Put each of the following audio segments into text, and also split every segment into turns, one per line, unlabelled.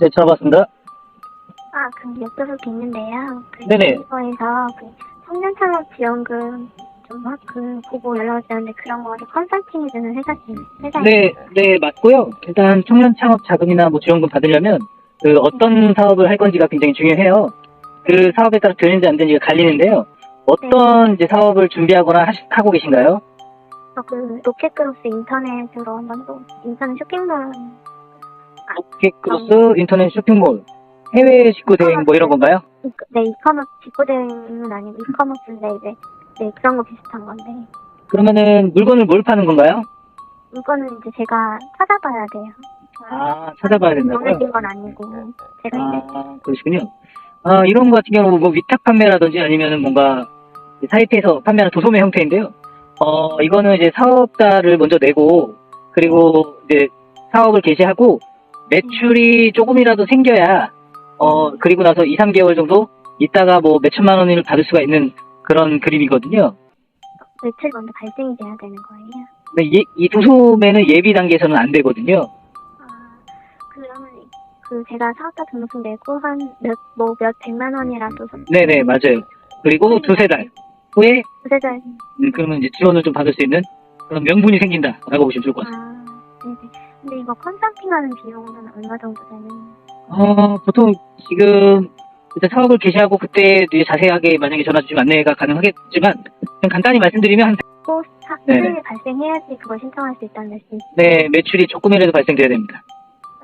네, 들어봤습니다.
아, 그 여쭤볼 게 있는데요. 그
네네.
이거에서 그 청년 창업 지원금 좀막그 보고 연락을 드렸는데 그런 거를 컨설팅 해 주는 회사 회사
네, 네, 맞고요. 일단 청년 창업 자금이나 뭐 지원금 받으려면 그 어떤 사업을 할 건지가 굉장히 중요해요. 그 사업에 따라 되는지 안 되는지가 갈리는데요. 어떤 이제 사업을 준비하거나 하시- 하고 계신가요?
그 로켓크로스 인터넷으로 한번 또 인터넷 쇼핑몰
로켓크로스 인터넷 쇼핑몰, 해외 직구 대행 뭐 이런 건가요?
이- 네 이커머스 직구 대행은 아니고 이커머스인데 이제 네 그런 거 비슷한 건데
그러면은 물건을 뭘 파는 건가요?
이거는 이제 제가 찾아봐야 돼요.
아, 찾아봐야 된다고요?
정해진 건 아니고 제가 이제
아, 그러시군요. 아, 이런 거 같은 경우 뭐 위탁 판매라든지 아니면은 뭔가 사이트에서 판매하는 도소매 형태인데요. 어, 이거는 이제 사업자를 먼저 내고 그리고 이제 사업을 개시하고 매출이 조금이라도 생겨야 어, 그리고 나서 2, 3개월 정도 있다가 뭐 몇천만 원을 받을 수가 있는 그런 그림이거든요.
매출 먼저 발생이 돼야 되는 거예요.
근데 이, 이 도소매는 예비 단계에서는 안 되거든요.
아, 그러면 그 제가 사업자 등록금 내고 한 몇 뭐 몇 백만 원이라도
네네, 맞아요. 그리고 두세 달 후에
두세 달
음, 그러면 이제 지원을 좀 받을 수 있는 그런 명분이 생긴다라고 보시면 좋을 것 같습니다.
아, 네네. 근데 이거 컨설팅하는 비용은 얼마 정도 되는?
어, 보통 지금 일단 사업을 개시하고 그때 이제 자세하게 만약에 전화 주시면 안내가 가능하겠지만 그냥 간단히 말씀드리면 한,
또 사-
네네.
발생해야지 그걸 신청할 수 있다는 말씀.
네, 매출이 조금이라도 발생돼야 됩니다.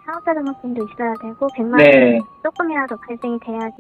사업자 등록금도 있어야 되고 100만
네.
원 조금이라도 발생이 돼야지